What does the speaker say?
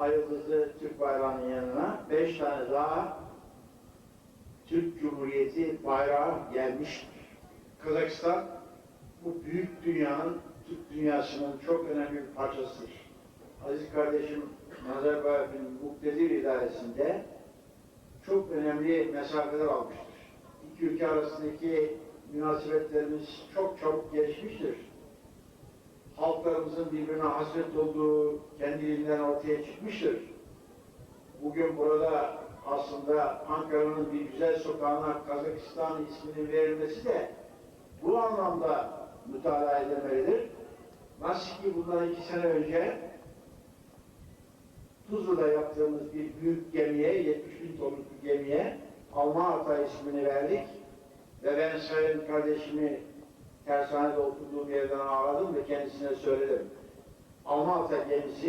ayıldızlı Türk bayrağının yanına beş tane daha Türk Cumhuriyeti bayrağı gelmiştir. Kazakistan bu büyük dünyanın, Türk dünyasının çok önemli bir parçasıdır. Aziz kardeşim Nazarbayev'in muktedir idaresinde çok önemli mesafeler almıştır. İki ülke arasındaki münasebetlerimiz çok çabuk gelişmiştir. Halklarımızın birbirine hasret olduğu kendiliğinden ortaya çıkmıştır. Bugün burada aslında Ankara'nın bir güzel sokağına Kazakistan isminin verilmesi de bu anlamda mütalaa edilmelidir. Nasıl ki bundan iki sene önce Tuzlu'da yaptığımız bir büyük gemiye, 70 bin tonluk bir gemiye Alman Ata ismini verdik. Ve ben sayın kardeşimi tersanede oturduğum yerden ağladım ve kendisine söyledim. Alman Ata gemisi